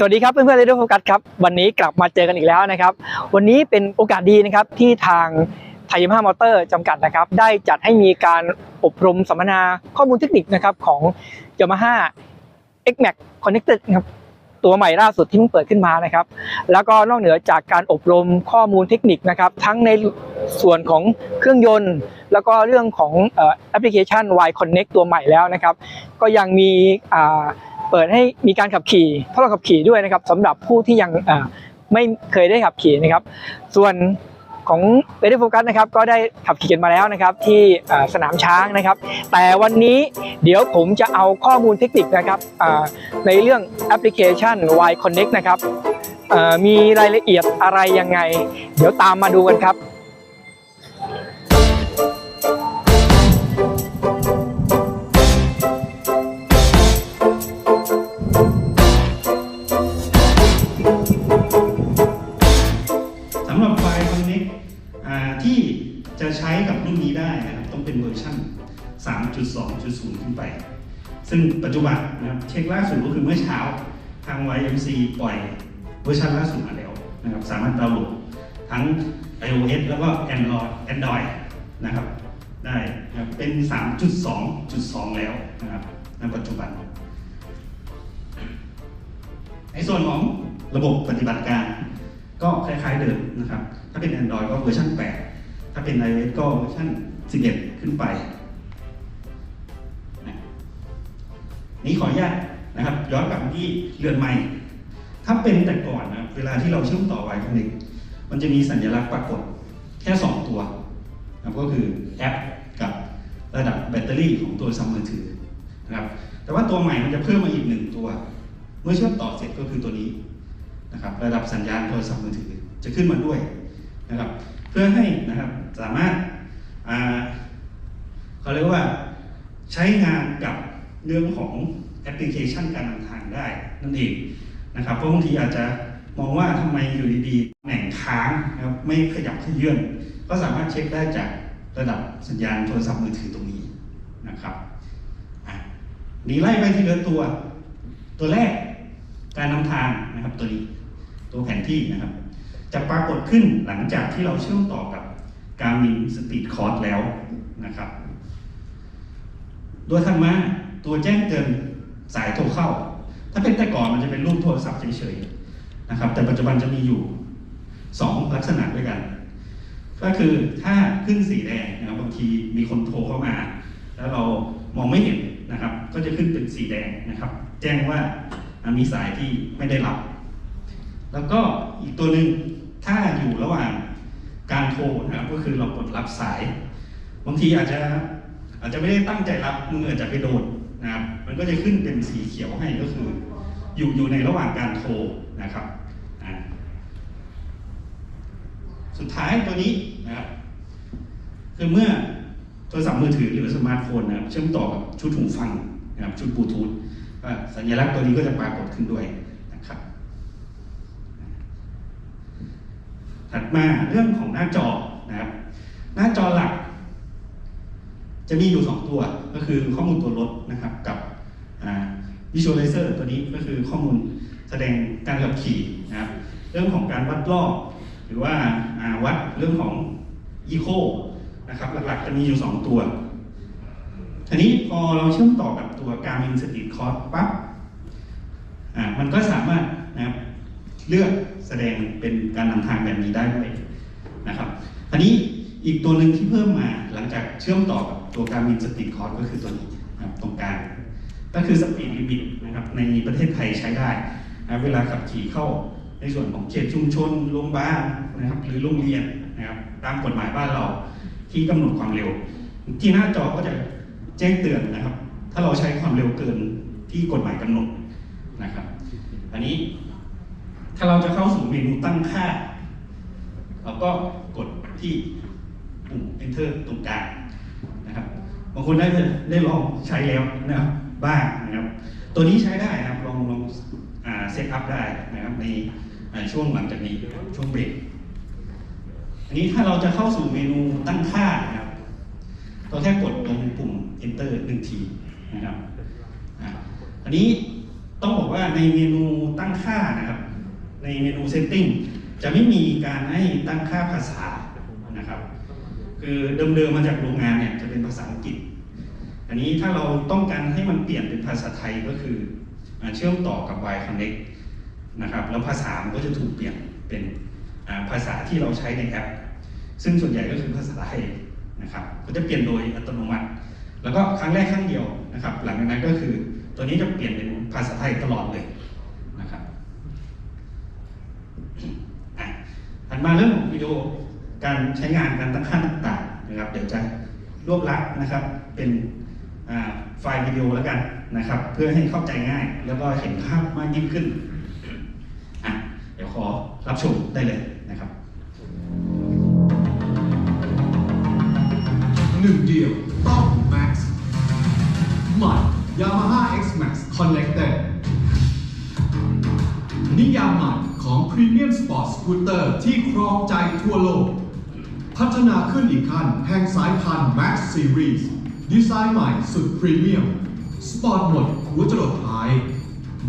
สวัสดีครับเพื่อนๆเรดิโอโฟกัสครับวันนี้กลับมาเจอกันอีกแล้วนะครับ วันนี้เป็นโอกาสดีนะครับที่ทางไทยยาม่ามอเตอร์จำกัดนะครับ ได้จัดให้มีการอบรมสัมมนาข้อมูลเทคนิคนะครับของ Yamaha X-Max Connected นะครับตัวใหม่ล่าสุดที่เพิ่งเปิดขึ้นมานะครับ แล้วก็นอกเหนือจากการอบรมข้อมูลเทคนิคนะครับ ทั้งในส่วนของเครื่องยนต์ แล้วก็เรื่องของแอปพลิเคชัน Y Connect ตัวใหม่แล้วนะครับ ก็ยังมีอ่า เปิดให้มีการขับขี่ทดลองขับขี่ด้วยนะครับสำหรับผู้ที่ยังไม่เคยได้ขับขี่นะครับ ส่วนของเ e ด y โฟกัสนะครับก็ได้ขับขี่กันมาแล้วนะครับที่สนามช้างนะครับ แต่วันนี้เดี๋ยวผมจะเอาข้อมูลเทคนิคนะครับในเรื่องแอปพลิเคชัน Y Connect นะครับมีรายละเอียดอะไรยังไง เดี๋ยวตามมาดูกันครับ ช้กับรุ่นนี้ได้นะครับต้องเป็นเวอร์ชัน3.2.0 ขึ้นไป ซึ่งปัจจุบันนะครับเช็คล่าสุดก็คือเมื่อเช้าทาง YMC ปล่อยเวอร์ชันล่าสุดมาแล้วนะครับสามารถดาวน์โหลดทั้ง iOS แล้วก็ Android Android นะครับได้นะครับเป็น 3.2.2 แล้วนะครับในปัจจุบัน ในส่วนของระบบปฏิบัติการก็คล้ายๆเดิมนะครับ ถ้าเป็น Android ก็เวอร์ชัน8 ถ้าเป็น iOS ก็เวอร์ชัน11 ขึ้นไปนะนี้ขออนุญาตนะครับ ย้อนกลับที่เรือนใหม่ ถ้าเป็นแต่ก่อนนะเวลาที่เราเชื่อมต่อ Wi-Fi คอนเนมันจะมีสัญลักษณ์ปรากฏแค่ 2 ตัวนะก็คือแอปกับระดับแบตเตอรี่ของตัวซัมมือถือนะครับแต่ว่าตัวใหม่มันจะเพิ่มมาอีกหนึ่งตัว เมื่อเชื่อมต่อเสร็จก็คือตัวนี้นะครับ ระดับสัญญาณโทรศัพท์มือถือจะขึ้นมาด้วยนะครับเพื่อให้นะครับสามารถาเขาเรียกว่าใช้งานกับเรื่องของแอปพลิเคชันการนำทางได้นั่นเองนะครับเพราะบางทีอาจจะมองว่าทำไมอยู่ดีๆแหน่งค้างนะครับไม่ขยับขยื่นก็สามารถเช็คได้จากระดับสัญญาณโทรศัพท์มือถือตรงนี้นะครับนี่ไล่ไปทีละตัว ตัวแรกการนำทางนะครับตัวนี้ตัวแผนที่นะครับ จะปรากฏขึ้นหลังจากที่เราเชื่อมต่อกับการมินสปีดคอร์สแล้วนะครับ โดยถัดมาตัวแจ้งเตือนสายโทรเข้า ถ้าเป็นแต่ก่อนมันจะเป็นรูปโทรศัพท์เฉยๆนะครับ แต่ปัจจุบันจะมีอยู่สองลักษณะด้วยกัน ก็คือถ้าขึ้นสีแดงนะครับบางทีมีคนโทรเข้ามา แล้วเรามองไม่เห็นนะครับ ก็จะขึ้นเป็นสีแดงนะครับ แจ้งว่ามีสายที่ไม่ได้รับ แล้วก็อีกตัวหนึ่งถ้าอยู่ระหว่างการโทรนะครับก็คือเรากดรับสาย บางทีอาจจะอาจจะไม่ได้ตั้งใจรับมืออาจจะไปโดนนะครับมันก็จะขึ้นเป็นสีเขียวให้ก็คือ อยู่อยู่ในระหว่างการโทรนะครับสุดท้ายตัวนี้นะครับคือเมื่อโทรศัพท์มือถือหรือสมาร์ทโฟนนะครับเชื่อมต่อกับชุดหูฟังนะครับชุดบลูทูธสัญลักษณ์ตัวนี้ก็จะปรากฏขึ้นด้วยนะครับ ถัดมาเรื่องของหน้าจอนะครับหน้าจอหลัก จะมีอยู่ 2 ตัวก็คือข้อมูลตัวรถนะครับกับอ่า visualizer ตัวนี้ก็คือข้อมูลแสดงการขับขี่นะครับเรื่องของการวัดรอบหรือว่าาวัดเรื่องของ eco นะครับหลักๆจะมีอยู่ 2 ตัวทีนี้พอเราเชื่อมต่อกับตัว Garmin Street Cross ปั๊บมันก็สามารถนะครับ เลือกแสดงเป็นการนำทางแบบนี้ได้ด้วยนะครับทีนี้อีกตัวหนึ่งที่เพิ่มมาหลังจากเชื่อมต่อกับตัว Garmin Street Cross ก็คือตัวนี้นะครับตรงกลางก็คือ Speed Limit นะครับในประเทศไทยใช้ได้นะเวลาขับขี่เข้าในส่วนของเขตชุมชนโรงพยาบาลนะครับหรือโรงเรียนนะครับตามกฎหมายบ้านเราที่กำหนดความเร็ว ที่หน้าจอก็จะแจ้งเตือนนะครับ ถ้าเราใช้ความเร็วเกินที่กฎหมายกำหนดนะครับ อันนี้ ถ้าเราจะเข้าสู่เมนูตั้งค่า เราก็กดที่ปุ่ม enter ตรงกลางนะครับบางคนได้ได้ลองใช้แล้วนะครับบ้างนะครับ ตัวนี้ใช้ได้นะครับลองลองเซตอัพได้นะครับในช่วงหลังจากนี้ช่วงเบรกอันนี้ถ้าเราจะเข้าสู่เมนูตั้งค่านะครับเราแค่กดตรงปุ่ม enter หนึ่งทีนะครับอันนี้ต้องบอกว่าในเมนูตั้งค่านะครับ ในเมนูเซตติ้งจะไม่มีการให้ตั้งค่าภาษานะครับ คือเดิมๆมาจากโรงงานเนี่ยจะเป็นภาษาอังกฤษ อันนี้ถ้าเราต้องการให้มันเปลี่ยนเป็นภาษาไทยก็คือเชื่อมต่อกับ Y Connect นะครับแล้วภาษามันก็จะถูกเปลี่ยนเป็นภาษาที่เราใช้ในแอป ซึ่งส่วนใหญ่ก็คือภาษาไทยนะครับก็จะเปลี่ยนโดยอัตโนมัติ แล้วก็ครั้งแรกครั้งเดียวนะครับ หลังจากนั้นก็คือตัวนี้จะเปลี่ยนเป็นภาษาไทยตลอดเลยนะครับอะ ถัดมาเรื่องของวิดีโอการใช้งานการตั้งค่าต่างๆนะครับ เดี๋ยวจะรวบลัดนะครับเป็นไฟล์วิดีโอแล้วกันนะครับ เพื่อให้เข้าใจง่าย แล้วก็เห็นภาพมากยิ่งขึ้นอะเดี๋ยวขอรับชมได้เลยนะครับหนึ่งเดียวต้อง Max ใหม่ Yamaha X Max Connected นิยามใหม่ ของ Premium Sport Scooter ที่ครองใจทั่วโลก พัฒนาขึ้นอีกขั้นแห่งสายพันธุ์ Max Series ดีไซน์ใหม่สุดพรีเมียม สปอร์ตหมดหัวจรดท้าย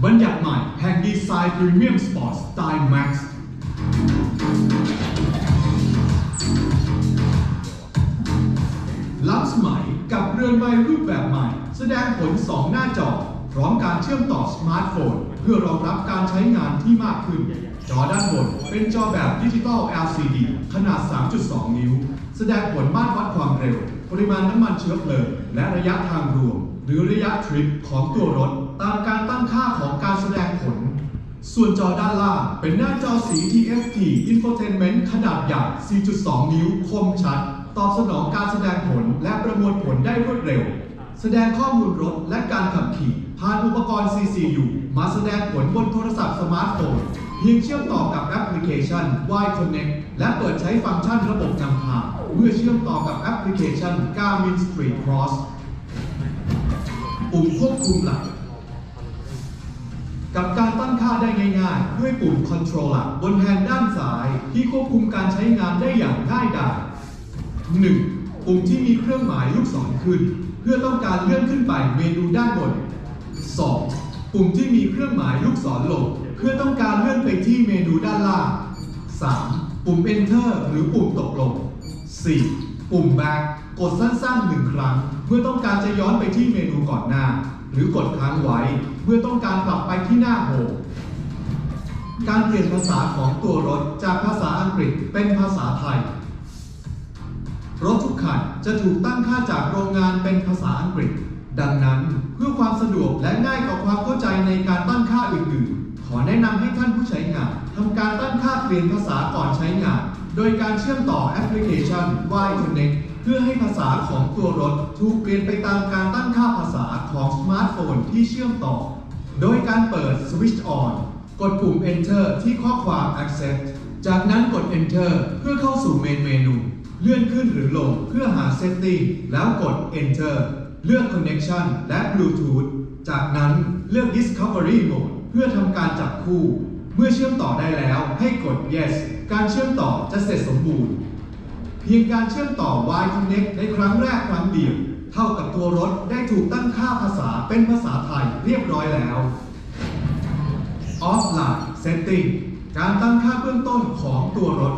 บัญญัติใหม่แห่งดีไซน์พรีเมียมสปอร์ตสไตล์ Max ล้ำสมัยกับเรือนไม้รูปแบบใหม่ แสดงผล 2 หน้าจอ พร้อมการเชื่อมต่อสมาร์ทโฟน เพื่อรองรับการใช้งานที่มากขึ้น จอด้านบนเป็นจอแบบดิจิตอล LCD ขนาด 3.2 นิ้ว แสดงผลมาตรวัดความเร็ว ปริมาณน้ำมันเชื้อเพลิง และระยะทางรวม หรือระยะทริปของตัวรถ ตามการตั้งค่าของการแสดงผล ส่วนจอด้านล่างเป็นหน้าจอสี TFT Infotainment ขนาดใหญ่ 4.2 นิ้ว คมชัด ตอบสนองการแสดงผลและประมวลผลได้รวดเร็ว แสดงข้อมูลรถและการขับขี่ผ่านอุปกรณ์ CCU มาแสดงผลบนโทรศัพท์สมาร์ทโฟน เพียงเชื่อมต่อกับแอปพลิเคชัน Y Connect และเปิดใช้ฟังก์ชันระบบนำทางเมื่อเชื่อมต่อกับแอปพลิเคชัน Garmin Street Cross ปุ่มควบคุมหลัก กับการตั้งค่าได้ง่ายๆ ด้วยปุ่ม Controller บนแฮนด์ด้านซ้ายที่ควบคุมการใช้งานได้อย่างง่ายดาย 1. ปุ่มที่มีเครื่องหมายลูกศรขึ้น เพื่อต้องการเลื่อนขึ้นไปเมนูด้านบน 2. ปุ่มที่มีเครื่องหมายลูกศรลง เพื่อต้องการเลื่อนไปที่เมนูด้านล่าง 3. ปุ่ม Enter หรือปุ่มตกลง 4. ปุ่ม Back กดสั้นๆหนึ่งครั้ง เพื่อต้องการจะย้อนไปที่เมนูก่อนหน้า หรือกดค้างไว้ เพื่อต้องการกลับไปที่หน้าโฮมการเปลี่ยนภาษาของตัวรถจากภาษาอังกฤษเป็นภาษาไทย รถทุกคันจะถูกตั้งค่าจากโรงงานเป็นภาษาอังกฤษ ดังนั้นเพื่อความสะดวกและง่ายต่อความเข้าใจในการตั้งค่าอื่นๆ ขอแนะนำให้ท่านผู้ใช้งานทำการตั้งค่าเปลี่ยนภาษาก่อนใช้งาน โดยการเชื่อมต่อแอปพลิเคชัน Y Connect เพื่อให้ภาษาของตัวรถถูกเปลี่ยนไปตามการตั้งค่าภาษาของสมาร์ทโฟนที่เชื่อมต่อ โดยการเปิด Switch on กดปุ่ม Enter ที่ข้อความ Accept จากนั้นกด Enter เพื่อเข้าสู่เมนเมนู เลื่อนขึ้นหรือลงเพื่อหา Setting แล้วกด Enter เลือก Connection และ Bluetooth จากนั้นเลือก Discovery Mode เพื่อทำการจับคู่ เมื่อเชื่อมต่อได้แล้วให้กด Yes การเชื่อมต่อจะเสร็จสมบูรณ์ เพียงการเชื่อมต่อ Y Connect ในครั้งแรกครั้งเดียว เท่ากับตัวรถได้ถูกตั้งค่าภาษาเป็นภาษาไทยเรียบร้อยแล้ว Offline Setting การตั้งค่าเบื้องต้นของตัวรถ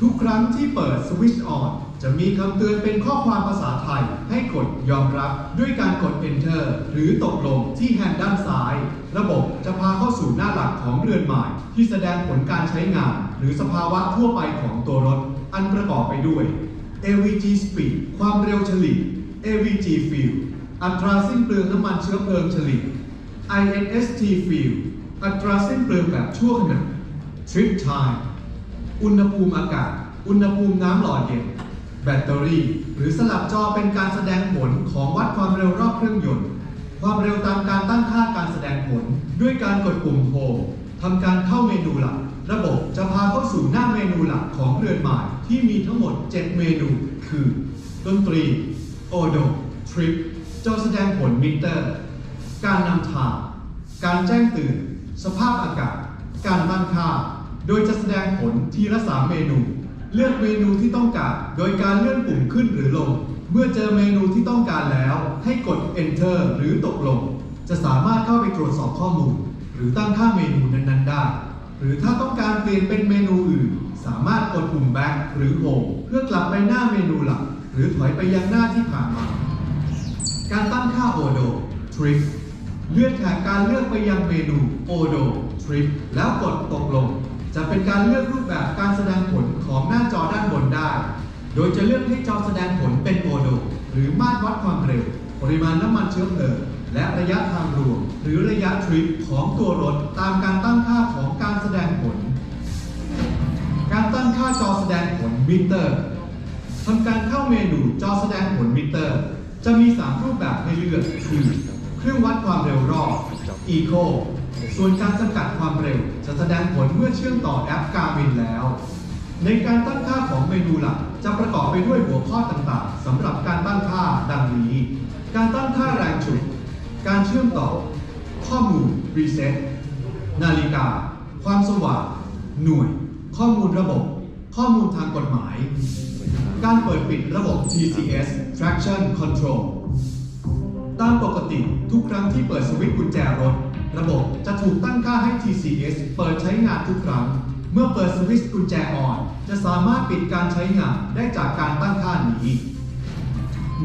ทุกครั้งที่เปิด Switch On จะมีคำเตือนเป็นข้อความภาษาไทย ให้กดยอมรับด้วยการกด Enter หรือตกลงที่แฮนด์ด้านซ้าย ระบบจะพาเข้าสู่หน้าหลักของเรือนหมาย ที่แสดงผลการใช้งาน หรือสภาวะทั่วไปของตัวรถ อันประกอบไปด้วย AVG Speed ความเร็วเฉลี่ย AVG Fuel อัตราสิ้นเปลืองน้ำมันเชื้อเพลิงเฉลี่ย INST Fuel อัตราสิ้นเปลืองแบบชั่วขณะ Trip Time อุณหภูมิอากาศ อุณหภูมิน้ำหล่อเย็น แบตเตอรี่ หรือสลับจอเป็นการแสดงผลของวัดความเร็วรอบเครื่องยนต์ ความเร็วตามการตั้งค่าการแสดงผล ด้วยการกดปุ่มโฮมทำการเข้าเมนูหลัก ระบบจะพาเข้าสู่หน้าเมนูหลักของเรือนหมายที่มีทั้งหมด 7 เมนู คือ ดนตรี โอโด ทริป จอแสดงผลมิเตอร์ การนำทาง การแจ้งเตือน สภาพอากาศ การตั้งค่า โดยจะแสดงผลทีละสามเมนู เลือกเมนูที่ต้องการ โดยการเลื่อนปุ่มขึ้นหรือลง เมื่อเจอเมนูที่ต้องการแล้ว ให้กด Enter หรือตกลง จะสามารถเข้าไปตรวจสอบข้อมูล หรือตั้งค่าเมนูนั้นๆ ได้ หรือถ้าต้องการเปลี่ยนเป็นเมนูอื่น สามารถกดปุ่ม back หรือ home เพื่อกลับไปหน้าเมนูหลัก หรือถอยไปยังหน้าที่ผ่านมา การตั้งค่าโอโด Trip เลื่อนแถบการเลือกไปยังเมนูโอโด Trip แล้วกดตกลง จะเป็นการเลือกรูปแบบการแสดงผลของหน้าจอด้านบนได้ โดยจะเลือกให้จอแสดงผลเป็นโอโดหรือมาตรวัดความเร็ว ปริมาณน้ำมันเชื้อเพลิงและระยะทางรวม หรือระยะทริปของตัวรถตามการตั้งค่าของการแสดงผล การตั้งค่าจอแสดงผลมิเตอร์ทำการเข้าเมนูจอแสดงผลมิเตอร์ จะมี 3 รูปแบบให้เลือกคือ เครื่องวัดความเร็วรอบ Eco ส่วนการจำกัดความเร็วจะแสดงผลเมื่อเชื่อมต่อแอป Garmin แล้ว ในการตั้งค่าของเมนูหลักจะประกอบไปด้วยหัวข้อต่างๆสำหรับการตั้งค่าดังนี้ การตั้งค่าแรงฉุด การเชื่อมต่อ ข้อมูล Reset นาฬิกา ความสว่าง หน่วย ข้อมูลระบบ ข้อมูลทางกฎหมาย การเปิดปิดระบบ TCS Traction Control ตามปกติทุกครั้งที่เปิดสวิตช์กุญแจรถ ระบบจะถูกตั้งค่าให้ TCS เปิดใช้งานทุกครั้ง เมื่อเปิดสวิตช์กุญแจอ่อน จะสามารถปิดการใช้งานได้จากการตั้งค่านี้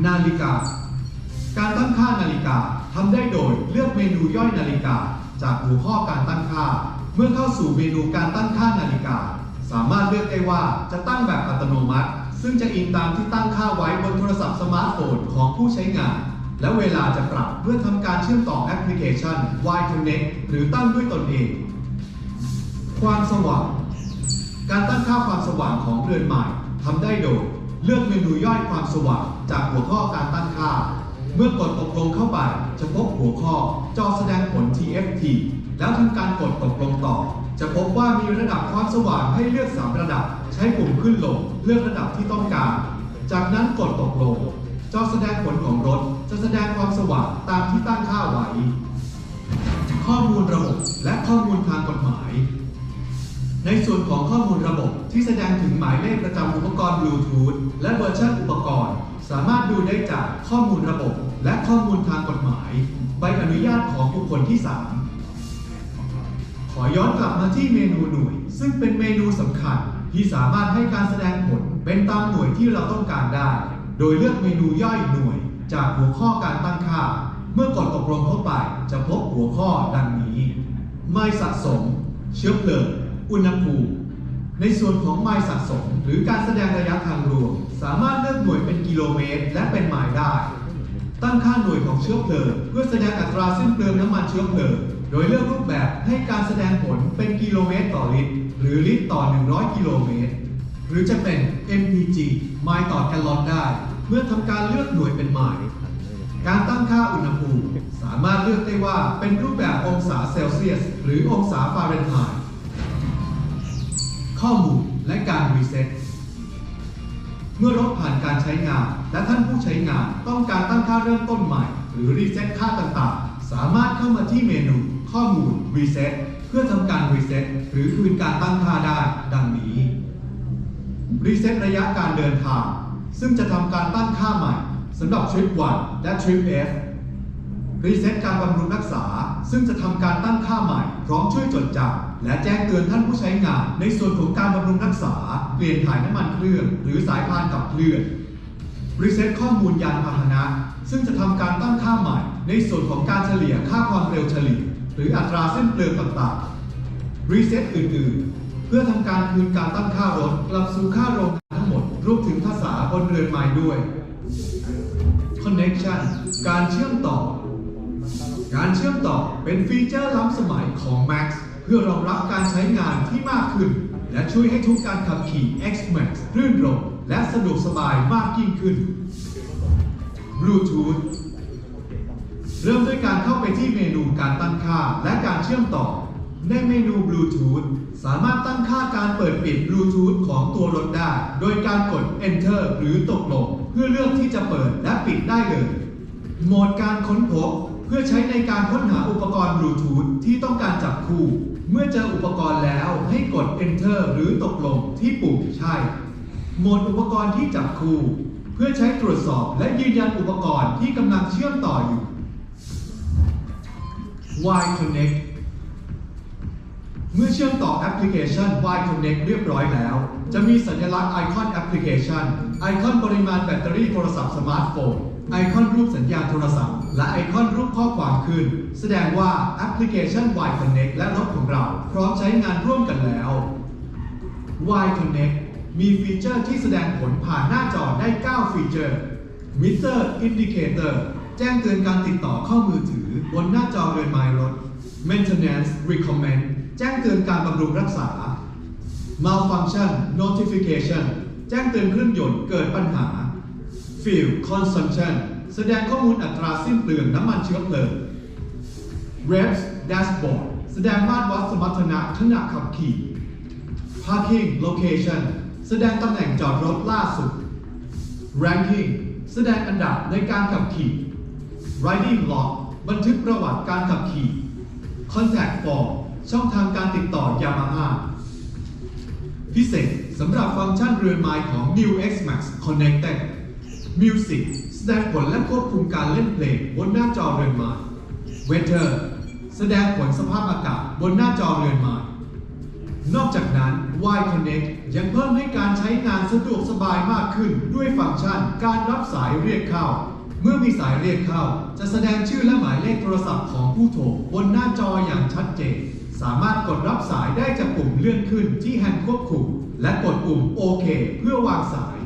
นาฬิกา การตั้งค่านาฬิกาทำได้โดยเลือกเมนูย่อยนาฬิกา จากหัวข้อการตั้งค่า เมื่อเข้าสู่เมนูการตั้งค่านาฬิกา สามารถเลือกได้ว่าจะตั้งแบบอัตโนมัติ ซึ่งจะอิงตามที่ตั้งค่าไว้บนโทรศัพท์สมาร์ทโฟนของผู้ใช้งาน และเวลาจะปรับเพื่อทำการเชื่อมต่อแอปพลิเคชัน Y Connect หรือตั้งด้วยตนเอง ความสว่าง การตั้งค่าความสว่างของเรือนใหม่ทำได้โดย เลือกเมนูย่อยความสว่าง จากหัวข้อการตั้งค่า เมื่อกดตกลงเข้าไป จะพบหัวข้อจอแสดงผล TFT แล้วทำการกดตกลงต่อ จะพบว่ามีระดับความสว่างให้เลือก 3 ระดับ ใช้ปุ่มขึ้นลงเลือกระดับที่ต้องการ จากนั้นกดตกลง จอแสดงผลของรถ จะแสดงความสว่างตามที่ตั้งค่าไว้ ข้อมูลระบบและข้อมูลทางกฎหมาย ในส่วนของข้อมูลระบบที่แสดงถึงหมายเลขประจำอุปกรณ์บลูทูธและเวอร์ชันอุปกรณ์ สามารถดูได้จากข้อมูลระบบ และข้อมูลทางกฎหมายใบอนุญาตของบุคคลที่ 3 ขอย้อนกลับมาที่เมนูหน่วย ซึ่งเป็นเมนูสำคัญที่สามารถให้การแสดงผลเป็นตามหน่วยที่เราต้องการได้ โดยเลือกเมนูย่อยหน่วย จากหัวข้อการตั้งค่า เมื่อกดตกลงเข้าไป จะพบหัวข้อดังนี้ ไม่สะสม เชื้อเพลิง อุณหภูมิ ในส่วนของไมล์สะสม หรือการแสดงระยะทางรวม สามารถเลือกหน่วยเป็นกิโลเมตร และเป็นไมล์ได้ ตั้งค่าหน่วยของเชื้อเพลิง เพื่อแสดงอัตราสิ้นเปลืองน้ำมันเชื้อเพลิง โดยเลือกรูปแบบให้การแสดงผลเป็นกิโลเมตรต่อลิตร หรือลิตรต่อ 100 กิโลเมตร หรือจะเป็น mpg ไมล์ต่อแกลลอนได้ เมื่อทำการเลือกหน่วยเป็นไมล์การตั้งค่าอุณหภูมิสามารถเลือกได้ว่าเป็นรูปแบบองศาเซลเซียส หรือองศาฟาเรนไฮต์ข้อมูลและการรีเซ็ตเมื่อรถผ่านการใช้งาน และท่านผู้ใช้งานต้องการตั้งค่าเริ่มต้นใหม่ หรือรีเซ็ตค่าต่างๆ สามารถเข้ามาที่เมนูข้อมูลรีเซ็ตเพื่อทำการรีเซ็ตหรือคืนการตั้งค่าได้ดังนี้รีเซ็ตระยะการเดินทาง ซึ่งจะทำการตั้งค่าใหม่สำหรับทริป1และทริป F รีเซ็ตการบำรุงรักษา ซึ่งจะทำการตั้งค่าใหม่ พร้อมช่วยจดจำและแจ้งเตือนท่านผู้ใช้งาน ในส่วนของการบำรุงรักษา เปลี่ยนถ่ายน้ำมันเครื่องหรือสายพานขับเคลื่อนรีเซ็ตข้อมูลยานพาหนะ ซึ่งจะทำการตั้งค่าใหม่ ในส่วนของการเฉลี่ยค่าความเร็วเฉลี่ย หรืออัตราเส้นเปลืองต่างๆรีเซ็ตอื่นๆ พื่อทำการคืนการตั้งค่ารถกลับสู่ค่าโรงงานทั้งหมดรวมถึงภาษาบนเรือนไม้ด้วย Connection การเชื่อมต่อ การเชื่อมต่อเป็นฟีเจอร์ล้ำสมัยของ Max เพื่อรองรับการใช้งานที่มากขึ้น และช่วยให้ทุกการขับขี่ X Max รื่นรมและสะดวกสบายมากยิ่งขึ้น Bluetooth เริ่มด้วยการเข้าไปที่เมนูการตั้งค่าและการเชื่อมต่อ ในเมนู Bluetooth สามารถตั้งค่าการเปิดปิด Bluetooth ของตัวรถได้ โดยการกด Enter หรือตกลง เพื่อเลือกที่จะเปิดและปิดได้เลย โหมดการค้นพบ เพื่อใช้ในการค้นหาอุปกรณ์บลูทูธที่ต้องการจับคู่ เมื่อเจออุปกรณ์แล้วให้กด Enter หรือตกลงที่ปุ่มใช่ โหมดอุปกรณ์ที่จับคู่ เพื่อใช้ตรวจสอบและยืนยันอุปกรณ์ที่กำลังเชื่อมต่ออยู่ Y Connect เมื่อเชื่อมต่อแอปพลิเคชัน Y Connect เรียบร้อยแล้ว จะมีสัญลักษณ์ไอคอนแอปพลิเคชัน ไอคอนปริมาณแบตเตอรี่โทรศัพท์สมาร์ทโฟน ไอคอนรูปสัญญาณโทรศัพท์ และไอคอนรูปข้อความขึ้น แสดงว่าแอปพลิเคชัน Y Connect และรถของเรา พร้อมใช้งานร่วมกันแล้ว Y Connect มีฟีเจอร์ที่แสดงผลผ่านหน้าจอได้ 9 ฟีเจอร์ Meter Indicator แจ้งเตือนการติดต่อเข้ามือถือบนหน้าจอเรือนไม้รถ Maintenance Recommend แจ้งเตือนการบำรุงรักษา Malfunction Notification แจ้งเตือนเครื่องยนต์เกิดปัญหา Fuel Consumption แสดงข้อมูลอัตราสิ้นเปลืองน้ำมันเชื้อเพลิง Revs Dashboard แสดงมาตรวัดสมรรถนะขณะขับขี่ Parking Location แสดงตำแหน่งจอดรถล่าสุด Ranking แสดงอันดับในการขับขี่ Riding Log บันทึกประวัติการขับขี่ Contact Form ช่องทางการติดต่อ Yamaha พิเศษสำหรับฟังก์ชันเรือนไม้ของ New X Max Connected Music แสดงผลและควบคุมการเล่นเพลงบนหน้าจอเรือนไม้ Weather แสดงผลสภาพอากาศบนหน้าจอเรือนไม้นอกจากนั้น Y Connect ยังเพิ่มให้การใช้งานสะดวกสบายมากขึ้นด้วยฟังก์ชันการรับสายเรียกเข้า เมื่อมีสายเรียกเข้า จะแสดงชื่อและหมายเลขโทรศัพท์ของผู้โทรบนหน้าจออย่างชัดเจน สามารถกดรับสายได้จากปุ่มเลื่อนขึ้นที่แฮนด์ควบคุม และกดปุ่มโอเคเพื่อวางสาย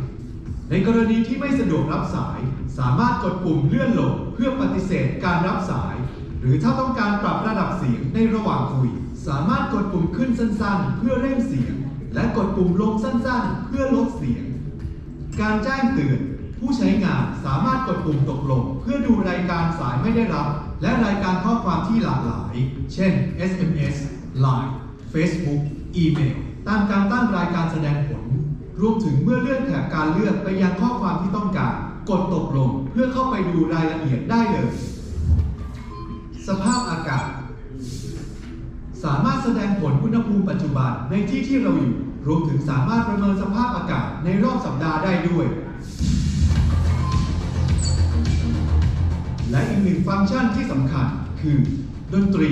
ในกรณีที่ไม่สะดวกรับสาย สามารถกดปุ่มเลื่อนลงเพื่อปฏิเสธการรับสาย หรือถ้าต้องการปรับระดับเสียงในระหว่างคุย สามารถกดปุ่มขึ้นสั้นๆ เพื่อเร่งเสียง และกดปุ่มลงสั้นๆ เพื่อลดเสียง การแจ้งเตือนผู้ใช้งานสามารถกดปุ่มตกลง เพื่อดูรายการสายไม่ได้รับ และรายการข้อความที่หลากหลาย เช่น SMS Line Facebook อีเมลตามการตั้งรายการแสดงผล รวมถึงเมื่อเลื่อนแถบการเลือกไปยังข้อความที่ต้องการ กดตกลงเพื่อเข้าไปดูรายละเอียดได้เลย สภาพอากาศ สามารถแสดงผลอุณหภูมิปัจจุบันในที่ที่เราอยู่ รวมถึงสามารถประเมินสภาพอากาศในรอบสัปดาห์ได้ด้วย และอีกหนึ่งฟังก์ชันที่สำคัญคือดนตรี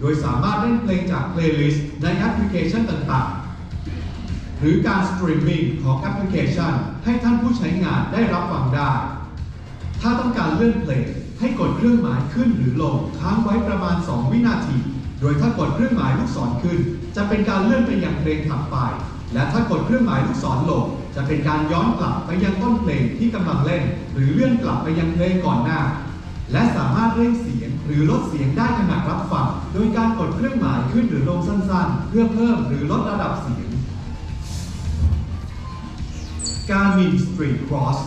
โดยสามารถเล่นเพลงจากเพลย์ลิสต์ในแอปพลิเคชันต่างๆ หรือการสตรีมมิ่งของแอปพลิเคชัน ให้ท่านผู้ใช้งานได้รับฟังได้ ถ้าต้องการเลื่อนเพลงให้กดเครื่องหมายขึ้นหรือลงค้างไว้ประมาณ 2 วินาที โดยถ้ากดเครื่องหมายลูกศรขึ้น จะเป็นการเลื่อนไปยังเพลงถัดไป และถ้ากดเครื่องหมายลูกศรลง จะเป็นการย้อนกลับไปยังต้นเพลงที่กำลังเล่น หรือเลื่อนกลับไปยังเพลงก่อนหน้า และสามารถเร่งเสียงหรือลดเสียงได้ขณะรับฟัง โดยการกดเครื่องหมายขึ้นหรือลงสั้นๆ เพื่อเพิ่มหรือลดระดับเสียง Garmin Street Cross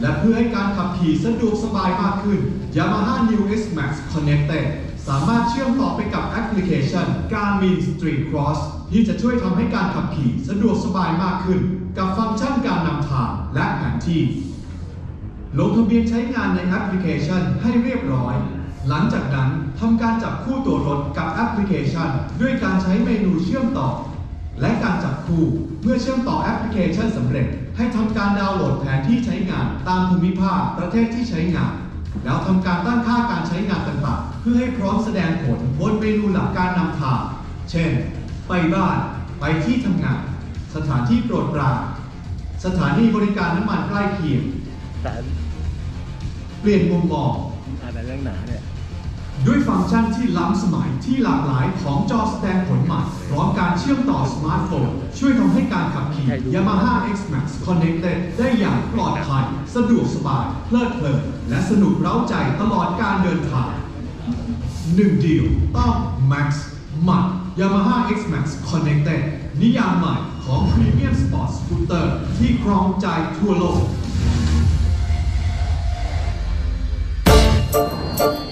และเพื่อให้การขับขี่สะดวกสบายมากขึ้น Yamaha New X Max Connected สามารถเชื่อมต่อไปกับแอปพลิเคชัน Garmin Street Cross ที่จะช่วยทำให้การขับขี่สะดวกสบายมากขึ้น กับฟังก์ชันการนำทางและแผนที่ ลงทะเบียนใช้งานในแอปพลิเคชันให้เรียบร้อย หลังจากนั้นทำการจับคู่ตัวรถกับแอปพลิเคชัน ด้วยการใช้เมนูเชื่อมต่อ และการจับคู่เมื่อเชื่อมต่อแอปพลิเคชันสำเร็จ ให้ทำการดาวน์โหลดแผนที่ใช้งานตามภูมิภาคประเทศที่ใช้งาน แล้วทำการตั้งค่าการใช้งานต่างๆ เพื่อให้พร้อมแสดงผลบนเมนูหลักการนำทางเช่น ไปบ้าน ไปที่ทำงาน สถานที่โปรดปรานสถานีบริการน้ำมันใกล้เคียง เปลี่ยนมุมมองอ่านแต่เรื่องหนาเนี่ยด้วยฟังก์ชันที่ล้ำสมัยที่หลากหลายของจอแสดงผลใหม่พร้อมการเชื่อมต่อสมาร์ทโฟน ช่วยทำให้การขับขี่ Yamaha X Max Connected ได้อย่างปลอดภัย สะดวกสบาย เพลิดเพลิน และสนุกเร้าใจตลอดการเดินทางหนึ่งเดียวต้อง Max หมัด Yamaha X Max Connected นิยามใหม่ของ Premium Sport Scooter ที่ครองใจทั่วโลก Thank you.